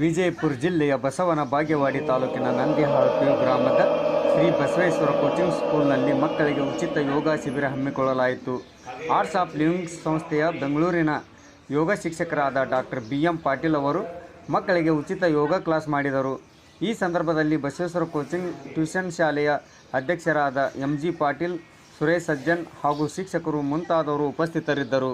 ವಿಜಯಪುರ ಜಿಲ್ಲೆಯ ಬಸವನ ಬಾಗೇವಾಡಿ ತಾಲೂಕಿನ ನಂದಿಹಾಳ್ಪಿ ಗ್ರಾಮದ ಶ್ರೀ ಬಸವೇಶ್ವರ ಕೋಚಿಂಗ್ ಸ್ಕೂಲ್ನಲ್ಲಿ ಮಕ್ಕಳಿಗೆ ಉಚಿತ ಯೋಗ ಶಿಬಿರ ಹಮ್ಮಿಕೊಳ್ಳಲಾಯಿತು. ಆರ್ಟ್ಸ್ ಆಫ್ ಲಿವಿಂಗ್ ಸಂಸ್ಥೆಯ ಬೆಂಗಳೂರಿನ ಯೋಗ ಶಿಕ್ಷಕರಾದ ಡಾಕ್ಟರ್ ಬಿ ಎಂ ಪಾಟೀಲ್ ಅವರು ಮಕ್ಕಳಿಗೆ ಉಚಿತ ಯೋಗ ಕ್ಲಾಸ್ ಮಾಡಿದರು. ಈ ಸಂದರ್ಭದಲ್ಲಿ ಬಸವೇಶ್ವರ ಕೋಚಿಂಗ್ ಟ್ಯೂಷನ್ ಶಾಲೆಯ ಅಧ್ಯಕ್ಷರಾದ ಎಂ ಜಿ ಪಾಟೀಲ್, ಸುರೇಶ್ ಸಜ್ಜನ್ ಹಾಗೂ ಶಿಕ್ಷಕರು ಮುಂತಾದವರು ಉಪಸ್ಥಿತರಿದ್ದರು.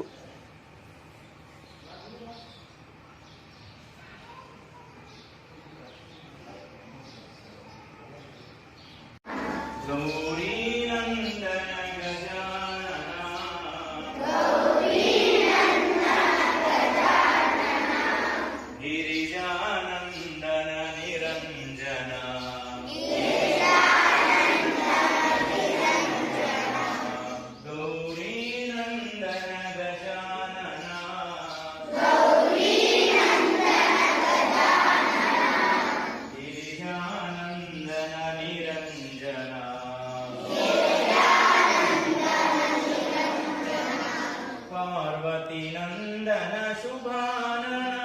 ala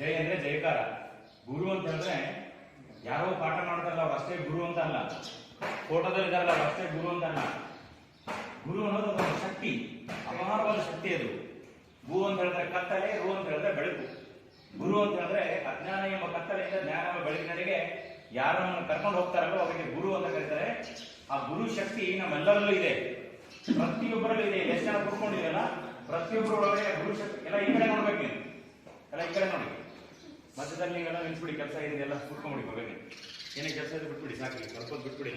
ಜೈ ಅಂದ್ರೆ ಜಯಕಾರ. ಗುರು ಅಂತಂದ್ರೆ ಯಾರೋ ಪಾಠ ಮಾಡ್ತಾರಲ್ಲ ಅವ್ರು ಅಷ್ಟೇ ಗುರು ಅಂತ ಅಲ್ಲ ಫೋಟೋದಲ್ಲಿ ಇದಾರಲ್ಲ ಅವ್ರು ಅಷ್ಟೇ ಗುರು ಅಂತ ಅಲ್ಲ ಗುರು ಅನ್ನೋದು ಒಂದು ಶಕ್ತಿ ಅಪಾರವಾದ ಶಕ್ತಿ ಅದು. ಗು ಅಂತ ಹೇಳಿದ್ರೆ ಕತ್ತಲೆ, ರು ಅಂತ ಹೇಳಿದ್ರೆ ಬೆಳಕು. ಗುರು ಅಂತ ಹೇಳಿದ್ರೆ ಅಜ್ಞಾನ ಎಂಬ ಕತ್ತಲೆಯಿಂದ ಜ್ಞಾನ ಎಂಬ ಬೆಳಕಿನಡೆಗೆ ಯಾರನ್ನು ಕರ್ಕೊಂಡು ಹೋಗ್ತಾರಲ್ಲೋ ಅವರಿಗೆ ಗುರು ಅಂತ ಕರೀತಾರೆ. ಆ ಗುರು ಶಕ್ತಿ ನಮ್ಮೆಲ್ಲರಲ್ಲೂ ಇದೆ. ಪ್ರತಿಯೊಬ್ಬರಲ್ಲೂ ಇದೆ. ಎಷ್ಟು ಜನ ಕೂತ್ಕೊಂಡಿರಲ್ಲ ಪ್ರತಿಯೊಬ್ಬರ ಒಳಗಡೆ ಗುರು ಶಕ್ತಿ ಎಲ್ಲ ಈ ಕಡೆ ನೋಡ್ಬೇಕು ಎಲ್ಲ ಈ ಕಡೆ ನೋಡಿ. ಮಧ್ಯದಲ್ಲಿ ನೀವೆಲ್ಲ ನಿಲ್ಸ್ಬಿಡಿ, ಕೆಲಸ ಇದೆ ಎಲ್ಲ ಕೂತ್ಕೊಂಡ್ಬಿಡಿ ಮಗನಿ ಏನೇ ಕೆಲಸ ಇದೆ ಬಿಟ್ಬಿಡಿ, ಸಾಕು ಸ್ವಲ್ಪ ಬಿಟ್ಬಿಡಿ.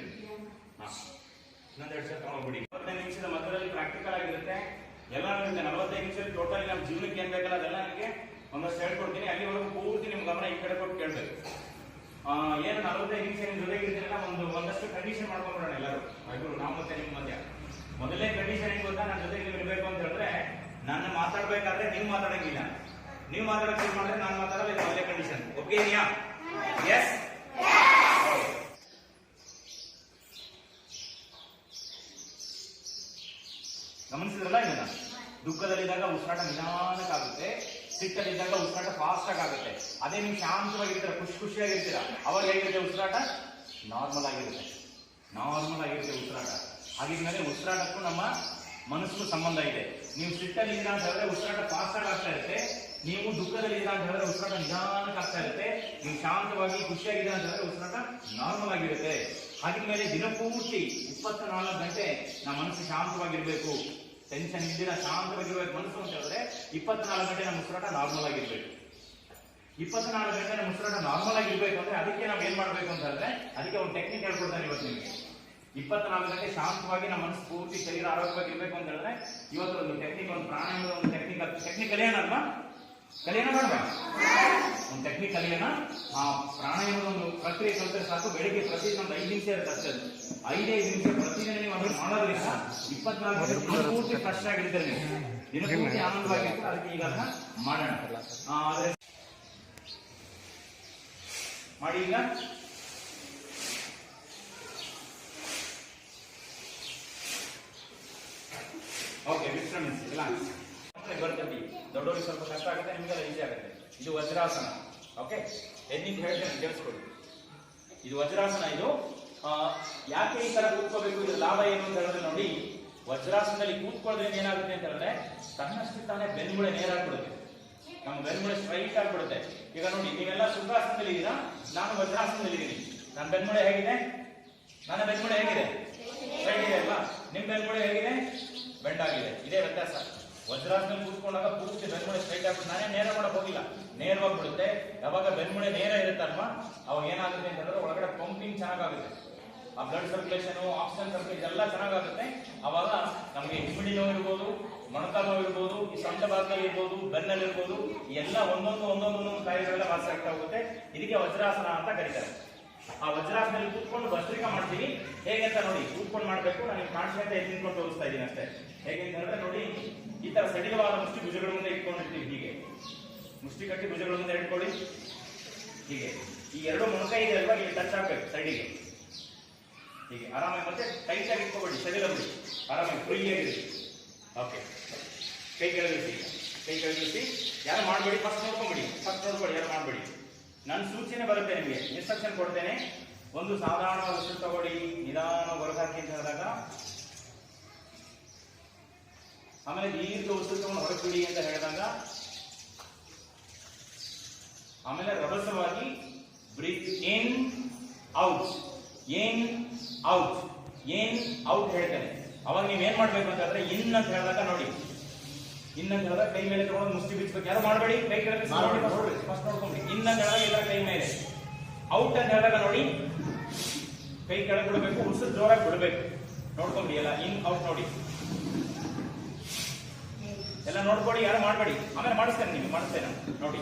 ಇನ್ನೊಂದು ಎರಡು ಸಾವಿರ ತಗೊಂಡ್ಬಿಡಿ. ಇಪ್ಪತ್ತೈದು ನಿಮಿಷದ ಮಧ್ಯದಲ್ಲಿ ಪ್ರಾಕ್ಟಿಕಲ್ ಆಗಿರುತ್ತೆ. ಎಲ್ಲ ನಿಮಗೆ ನಲವತ್ತೈದು ನಿಮಿಷದಲ್ಲಿ ಟೋಟಲ್ ನಮ್ಮ ಜೀವನಕ್ಕೆ ಏನ್ ಬೇಕಲ್ಲ ಅದೆಲ್ಲ ನನಗೆ ಒಂದಷ್ಟು ಹೇಳ್ಕೊಡ್ತೀನಿ. ಅಲ್ಲಿವರೆಗೂ ಪೂರ್ತಿ ನಿಮ್ ಗಮನ ಈ ಕಡೆ ಕೊಟ್ಟು ಕೇಳಬೇಕು. ಏನು ನಲವತ್ತೈದು ನಿಮಿಷ ನಿಮ್ ಜೊತೆಗೆ ಇರ್ತೀರಲ್ಲ ಒಂದು ಒಂದಷ್ಟು ಕಂಡೀಷನ್ ಮಾಡ್ಕೊಂಡ್ಬಿಡೋಣ ಎಲ್ಲರೂ. ಇಬ್ರು ನಾವು ಮತ್ತೆ ನಿಮ್ಮ ಮಧ್ಯ. ಮೊದಲೇ ಕಂಡೀಷನ್ ಏನು ಗೊತ್ತಾ? ನನ್ನ ಜೊತೆಗೆ ಇರಬೇಕು ಅಂತ ಹೇಳಿದ್ರೆ ನಾನು ಮಾತಾಡ್ಬೇಕಾದ್ರೆ ನೀವು ಮಾತಾಡಂಗಿಲ್ಲ. ನೀವು ಮಾತಾಡೋಕೆ ಮಾಡಿದ್ರೆ ನಾನು ಕಂಡೀಷನ್ Yes? ಗಮನಿಸಿದ್ರಲ್ಲ ಇದನ್ನ? ದುಃಖದಲ್ಲಿದ್ದಾಗ ಉಸಿರಾಟ ನಿಧಾನಕ್ಕಾಗುತ್ತೆ, ಸಿಟ್ಟಲ್ಲಿದ್ದಾಗ ಉಸಿರಾಟ ಫಾಸ್ಟ್ ಆಗುತ್ತೆ ಅದೇ ನೀವು ಶಾಂತವಾಗಿರ್ತೀರ, ಖುಷಿ ಖುಷಿಯಾಗಿರ್ತೀರ, ಅವಾಗ ಹೇಗಿರುತ್ತೆ ಉಸಿರಾಟ? ನಾರ್ಮಲ್ ಆಗಿರುತ್ತೆ ನಾರ್ಮಲ್ ಆಗಿರುತ್ತೆ ಉಸಿರಾಟ. ಹಾಗಿದ್ಮೇಲೆ ಉಸಿರಾಟಕ್ಕೂ ನಮ್ಮ ಮನಸ್ಸಿಗೂ ಸಂಬಂಧ ಇದೆ. ನೀವು ಸಿಟ್ಟಲ್ಲಿ ಅಂತ ಹೇಳಿದ್ರೆ ಉಸಿರಾಟ ಫಾಸ್ಟ್ ಆಗ್ತಾ ಇರುತ್ತೆ. ನೀವು ದುಃಖದಲ್ಲಿ ಇದ್ದೀರಾ ಅಂತ ಹೇಳಿದ್ರೆ ಉಸಿರಾಟ ನಿಧಾನಕ್ಕೆ ಆಗ್ತಾ ಇರುತ್ತೆ. ನೀವು ಶಾಂತವಾಗಿ ಖುಷಿಯಾಗಿದ್ದೀರಾ ಅಂತ ಹೇಳಿದ್ರೆ ಉಸಿರಾಟ ನಾರ್ಮಲ್ ಆಗಿರುತ್ತೆ. ಹಾಗಿದ್ಮೇಲೆ ದಿನಪೂರ್ತಿ ಇಪ್ಪತ್ನಾಲ್ಕು ಗಂಟೆ ನಮ್ಮ ಮನಸ್ಸು ಶಾಂತವಾಗಿರ್ಬೇಕು. ಟೆನ್ಷನ್ ಇದ್ದಿರ ಶಾಂತವಾಗಿರ್ಬೇಕು ಮನಸ್ಸು ಅಂತ ಹೇಳಿದ್ರೆ ಇಪ್ಪತ್ನಾಲ್ಕು ಗಂಟೆ ನಮ್ಮ ಉಸಿರಾಟ ನಾರ್ಮಲ್ ಆಗಿರ್ಬೇಕು. ಇಪ್ಪತ್ನಾಲ್ಕು ಗಂಟೆ ನಮ್ಮ ಉಸಿರಾಟ ನಾರ್ಮಲ್ ಆಗಿರ್ಬೇಕು ಅಂದ್ರೆ ಅದಕ್ಕೆ ನಾವು ಏನ್ ಮಾಡ್ಬೇಕು ಅಂತ ಹೇಳಿದ್ರೆ ಅದಕ್ಕೆ ಒಂದು ಟೆಕ್ನಿಕ್ ಹೇಳ್ಕೊಡ್ತಾರೆ ಇವತ್ತು ನಿಮಗೆ. ಇಪ್ಪತ್ನಾಲ್ಕು ಗಂಟೆ ಶಾಂತವಾಗಿ ನಮ್ಮ ಮನಸ್ಸು ಪೂರ್ತಿ ಶರೀರ ಆರೋಗ್ಯವಾಗಿರ್ಬೇಕು ಅಂತ ಹೇಳಿದ್ರೆ ಇವತ್ತು ಒಂದು ಟೆಕ್ನಿಕ್ ಒಂದು ಪ್ರಾಣಾಯಾಮದ ಒಂದು ಟೆಕ್ನಿಕ್ ಟೆಕ್ನಿಕ್ ಕಲಿಯೋಣ ಕಲಿಯೋಣ ಬೇಡವಾ? ಒಂದು ಟೆಕ್ನಿಕ್ ಕಲಿಯೋಣ. ಆ ಪ್ರಾಣಾಯಾಮದ ಒಂದು ಪ್ರಕ್ರಿಯೆ ಕಲಿತರೆ ಸಾಕು. ಬೆಳಿಗ್ಗೆ ಪ್ರತಿ ಒಂದು ಐದು ನಿಮಿಷ ಇರುತ್ತೆ ಅಷ್ಟೇ ಐದೇ ಐದೈದು ನಿಮಿಷ ಪ್ರತಿದಿನ ನೀವು ಅದನ್ನು ಮಾಡೋದ್ರಿಂದ ಇಪ್ಪತ್ನಾಲ್ಕು ದಿನಪೂರ್ತಿ ಫ್ರೆಶ್ ಆಗಿರ್ತೀರಿ ನೀವು. ದಿನಪೂರ್ತಿ ಆನಂದವಾಗಿರ್ತೀರ. ಅದಕ್ಕೆ ಈಗ ಅದನ್ನ ಮಾಡೋಣ. ಆದ್ರೆ ಮಾಡಿ ಈಗ. ಓಕೆ ವಿಶ್ರಮಿಸಿ. ರಿಲ್ಯಾಕ್ಸ್ ಬರ್ತೈತಿ ದೊಡ್ಡವ್ರಿಗೆ ಸ್ವಲ್ಪ ಕಷ್ಟ ಆಗುತ್ತೆ, ನಿಮಗೆಲ್ಲ ಈಸಿ ಆಗುತ್ತೆ. ಇದು ವಜ್ರಾಸನ. ಓಕೆ ಎದ್ನಿಂದ ಹೇಳ್ತೇನೆ ಕೇಳಿಸ್ಕೊಳ್ಳಿ. ಇದು ವಜ್ರಾಸನ, ಇದು ಯಾಕೆ ಈ ತರ ಕೂತ್ಕೋಬೇಕು? ಇದು ಲಾಭ ಏನು ಅಂತ ಹೇಳಿದ್ರೆ ನೋಡಿ, ವಜ್ರಾಸನದಲ್ಲಿ ಕೂತ್ಕೊಳ್ಳೋದ್ರಿಂದ ಏನಾಗುತ್ತೆ ಅಂತ ಹೇಳಿದ್ರೆ, ತನ್ನಷ್ಟು ತಾನೇ ಬೆನ್ನುಮೂಳೆ ನೇರಾಗ್ಬಿಡುತ್ತೆ. ನಮ್ಮ ಬೆನ್ಮುಳೆ ಸ್ಟ್ರೈಟ್ ಆಗ್ಬಿಡುತ್ತೆ. ಈಗ ನೋಡಿ, ನೀವೆಲ್ಲ ಸುಖಾಸನದಲ್ಲಿ ಇದ್ದೀರಾ? ನಾನು ವಜ್ರಾಸನದಲ್ಲಿ ಇದ್ದೀನಿ. ನನ್ನ ಬೆನ್ಮುಳೆ ಹೇಗಿದೆ? ನನ್ನ ಬೆನ್ಮುಳೆ ಹೇಗಿದೆ? ಸ್ಟ್ರೈಟ್ ಇದೆ ಅಲ್ವಾ? ನಿಮ್ಮ ಬೆನ್ಮುಳೆ ಹೇಗಿದೆ? ಬೆಂಡಾಗಿದೆ. ಇದೇ ವ್ಯತ್ಯಾಸ. ವಜ್ರಾಸನಲ್ಲಿ ಕೂತ್ಕೊಂಡಾಗ ಪೂರ್ತಿ ಬೆನ್ಮೂಳೆ ಸ್ಟ್ರೈಟ್ ಆಗ್ಬಿಟ್ಟು ನಾನೇ ನೇರ ಮಾಡಕ್ ಹೋಗಿಲ್ಲ. ನೇರವಾಗಿ ಬಿಡುತ್ತೆ ಯಾವಾಗ ಬೆನ್ಮೂಳೆ ನೇರ ಇರುತ್ತಲ್ವಾ, ಅವಾಗ ಏನಾಗುತ್ತೆ ಅಂತಂದ್ರೆ ಒಳಗಡೆ ಪಂಪಿಂಗ್ ಚೆನ್ನಾಗಾಗುತ್ತೆ. ಆ ಬ್ಲಡ್ ಸರ್ಕ್ಯುಲೇಷನ್ ಆಕ್ಸಿಜನ್ ಸರ್ಕ್ಯುಲೇಷನ್ ಎಲ್ಲ ಚೆನ್ನಾಗಾಗುತ್ತೆ. ಅವಾಗ ನಮಗೆ ಹಿಮಿಡಿ ನೋವು ಇರ್ಬೋದು ಮೊಣಕ ನೋವು ಇರ್ಬೋದು, ಈ ಸೊಂಟ ಭಾಗದಲ್ಲಿ ಇರ್ಬೋದು, ಬೆನ್ನಲ್ಲಿ ಇರ್ಬೋದು ಎಲ್ಲ ಒಂದೊಂದು ಒಂದೊಂದು ಕಾಯಿಲೆಗಳೆಲ್ಲ ವಾಸಿ ಆಗ್ತಾ ಹೋಗುತ್ತೆ. ಇದಕ್ಕೆ ವಜ್ರಾಸನ ಅಂತ ಕರೀತಾರೆ. ಆ ವಜ್ರಾಸನದಲ್ಲಿ ಕೂತ್ಕೊಂಡು ಭಸ್ತ್ರಿಕಾ ಮಾಡ್ತೀವಿ ಹೇಗೆ ಅಂತ ನೋಡಿ, ಕೂತ್ಕೊಂಡು ಮಾಡಬೇಕು. ನನಗೆ ಕಾಣಿಸ್ತಾ ಎದ್ದು ನಿಂತ್ಕೊಂಡು ತೋರಿಸ್ತಾ ಇದ್ದೀನಿ ಅಷ್ಟೇ. ಹೇಗೆ ಈ ಸಡಿಲವಾದ ಮುಷ್ಟಿ ಭುಜಗಳ ಮುಂದೆ ಇಟ್ಕೊಂಡಿರ್ತೀವಿ ಹೀಗೆ. ಮುಷ್ಟಿ ಕಟ್ಟಿ ಭುಜಗಳ ಮುಂದೆ ಇಟ್ಕೊಳ್ಳಿ. ಹೀಗೆ. ಈ ಎರಡು ಮೊಣಕೈ ಇದೆ ಅಲ್ವಾ? ಇಲ್ಲಿ ಟಚ್ ಆಗ್ಬೇಕು ಸೈಡಿಗೆ ಹೀಗೆ. ಆರಾಮಾಗಿ ಮತ್ತೆ ಟೈಟ್ ಆಗಿ ಇಟ್ಕೋಬೇಡಿ. ಸಡಿಲ ಬಿಡಿ. ಆರಾಮಾಗಿ. ಫ್ರೀ ಆಗಿರಿ. ಓಕೆ ಕೈ ಕೆಳಗಿಸಿ ಕೈ ಕೆಳಗಿಸಿ ಯಾರು ಮಾಡಬೇಡಿ? ಫಸ್ಟ್ ನೋಡ್ಕೊಂಬಿಡಿ. ಫಸ್ಟ್ ನೋಡ್ಕೊಳ್ಳಿ. ಯಾರು ಮಾಡಬೇಡಿ? ನನ್ನ ಸೂಚನೆ ಬರುತ್ತೆ ನಿಮಗೆ. ಇನ್ಸ್ಟ್ರಕ್ಷನ್ ಕೊಡ್ತೇನೆ. ಒಂದು ಸಾಧಾರಣ ಉಸಿರು ತಗೊಳ್ಳಿ. ನಿಧಾನ ಹೊರಗಾಕಿ ಅಂತ ಹೇಳಿದಾಗ ಆಮೇಲೆ ದೀರ್ಘ ತಗೊಂಡು ಹೊರಗಿಡಿ ಅಂತ ಹೇಳಿದಾಗ ಆಮೇಲೆ ರಭಸವಾಗಿ breathe in out in out in out ಹೇಳ್ತೇನೆ. ಅವಾಗ ನೀವ್ ಏನ್ ಮಾಡ್ಬೇಕು ಅಂತಂದ್ರೆ ಇನ್ ಅಂತ ಹೇಳಿದಾಗ ನೋಡಿ. ಇನ್ ಅಂತ ಹೇಳಿದಾಗ ಕೈ ಮೇಲೆ ತಗೊಂಡು ಮುಸ್ತಿ ಬಿಚ್ಚಬೇಕು ಯಾರು ಮಾಡಬೇಡಿ? ಕೈ ಕೆಳಗೆ ನೋಡಿ ಫಸ್ಟ್ ನೋಡ್ಕೊಂಡ್ರಿ ಇನ್ ಅಂತ ಹೇಳಿದಾಗ ಎಲ್ಲ ಕೈ ಮೇಲೆ. ಔಟ್ ಅಂತ ಹೇಳಿದಾಗ ನೋಡಿ. ಕೈ ಕೆಳಗೆ ಬಿಡಬೇಕು ಉಸಿರು ಜೋರಾಗಿ ಬಿಡಬೇಕು. ನೋಡ್ಕೊಂಡ್ರಿ ಎಲ್ಲ. ಇನ್ ಔಟ್ ನೋಡಿ. ಎಲ್ಲ ನೋಡ್ಕೊಳ್ಳಿ ಯಾರು ಮಾಡಬೇಡಿ. ಆಮೇಲೆ ಮಾಡಿಸ್ತೇನೆ ನೀವು ಮಾಡಿಸ್ತೇನೆ. ನೋಡಿ.